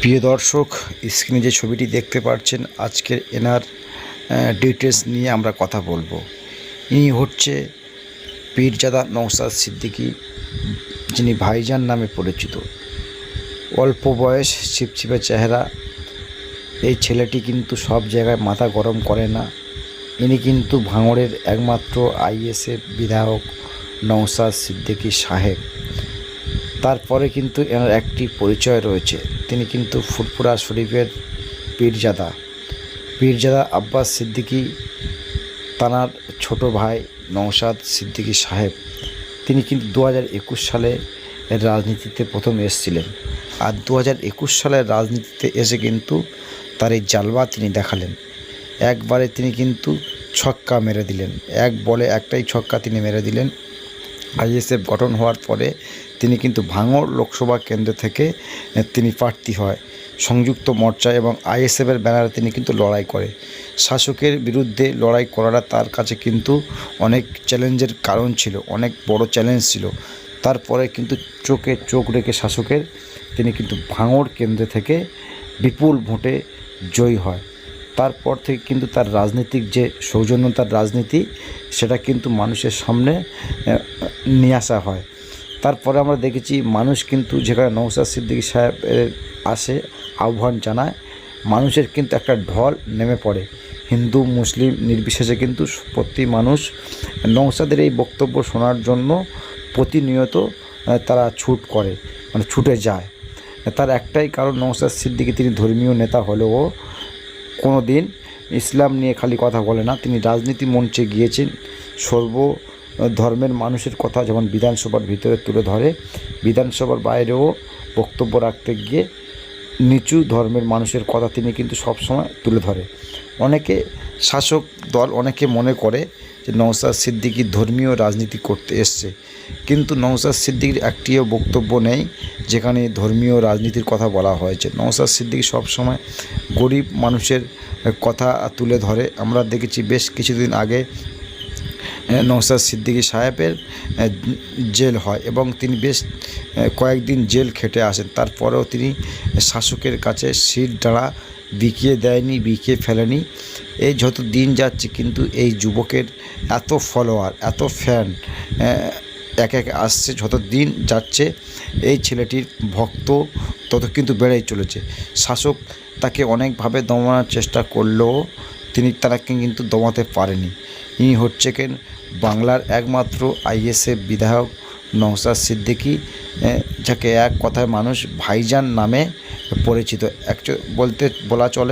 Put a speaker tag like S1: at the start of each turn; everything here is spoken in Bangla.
S1: প্রিয় দর্শক, স্ক্রিনে যে ছবিটি দেখতে পাচ্ছেন আজকের এনার ডিটেলস নিয়ে আমরা কথা বলব। ইনি হচ্ছে পীরজাদা নৌসাদ সিদ্দিকী, যিনি ভাইজান নামে পরিচিত। অল্প বয়স ছিপছিপে চেহারা। এই ছেলেটি কিন্তু সব জায়গায় মাথা গরম করে না। ইনি কিন্তু ভাঙড়ের একমাত্র আইএসএফ বিধায়ক নৌসাদ সিদ্দিকী সাহেব। তারপরে কিন্তু এনার একটি পরিচয় রয়েছে। তিনি কিন্তু ফুরফুরা শরীফের পীরজাদা। পীরজাদা আব্বাস সিদ্দিকি তানার ছোট ভাই নৌসাদ সিদ্দিকী সাহেব। তিনি কিন্তু দু হাজার একুশ সালে রাজনীতিতে প্রথম এসেছিলেন। আর দু হাজার একুশ সালের রাজনীতিতে এসে কিন্তু তার এই জালবা তিনি দেখালেন। একবারে তিনি কিন্তু ছক্কা মেরে দিলেন। এক বলে একটাই ছক্কা তিনি মেরে দিলেন। আইএসএফ গঠন হওয়ার পরে তিনি কিন্তু ভাঙড় লোকসভা কেন্দ্র থেকে তিনি প্রার্থী হয়। সংযুক্ত মোর্চা এবং আইএসএফের ব্যানারে তিনি কিন্তু লড়াই করে। শাসকের বিরুদ্ধে লড়াই করাটা তার কাছে কিন্তু অনেক চ্যালেঞ্জের কারণ ছিল, অনেক বড় চ্যালেঞ্জ ছিল। তারপরে কিন্তু চোখে চোখ রেখে শাসকের তিনি কিন্তু ভাঙড় কেন্দ্র থেকে বিপুল ভোটে জয়ী হয়। তারপর থেকে কিন্তু তার রাজনৈতিক যে সৌজন্যতার রাজনীতি, সেটা কিন্তু মানুষের সামনে নিয়ে আসা হয়। তারপরে আমরা দেখেছি মানুষ কিন্তু যেখানে নৌসাদ সিদ্দিকী সাহেব আসে, আহ্বান জানায়, মানুষের কিন্তু একটা ঢল নেমে পড়ে। হিন্দু, মুসলিম নির্বিশেষে কিন্তু প্রতি মানুষ নৌসাদের এই বক্তব্য শোনার জন্য প্রতিনিয়ত তারা ছুট করে মানে ছুটে যায়। তার একটাই কারণ নৌসাদ সিদ্দিকী, তিনি ধর্মীয় নেতা হলেও কোনো দিন ইসলাম নিয়ে খালি কথা বলে না। তিনি রাজনীতি মঞ্চে গিয়েছেন, সর্ব ধর্মের মানুষের কথা যেমন বিধানসভার ভিতরে তুলে ধরে, বিধানসভার বাইরেও বক্তব্য রাখতে গিয়ে নিচু ধর্মের মানুষের কথা তিনি কিন্তু সবসময় তুলে ধরে। অনেকে শাসক দল অনেকে মনে করে যে নওসাদ সিদ্দিকী ধর্মীয় রাজনীতি করতে এসছে, কিন্তু নওসাদ সিদ্দিকির একটিও বক্তব্য নেই যেখানে ধর্মীয় রাজনীতির কথা বলা হয়েছে। নওসাদ সিদ্দিকী সবসময় গরিব মানুষের কথা তুলে ধরে। আমরা দেখেছি বেশ কিছুদিন আগে আহ, নওসাদ সিদ্দিকী সাহেবের জেল হয় এবং তিনি বেশ কয়েকদিন জেল খেটে আসেন। তারপরেও তিনি শাসকের কাছে সিট ডাঁড়া বিকিয়ে দেয়নি বিকিয়ে ফেলেনি। এই যত দিন যাচ্ছে কিন্তু এই যুবকের এত ফলোয়ার এত ফ্যান এক এক আসছে যত দিন যাচ্ছে এই ছেলেটির ভক্ত তত কিন্তু বেড়েই চলেছে। শাসক তাকে অনেকভাবে দমানোর চেষ্টা করলেও তিনি তাকে কিন্তু দমাতে পারেনি। ইনি হচ্ছে কেন? বাংলার একমাত্র আইএসএফ বিধায়ক নওসাদ সিদ্দিকী যাকে এক কথায় মানুষ ভাইজান নামে পরিচিত। একচ বলতে বলা চলে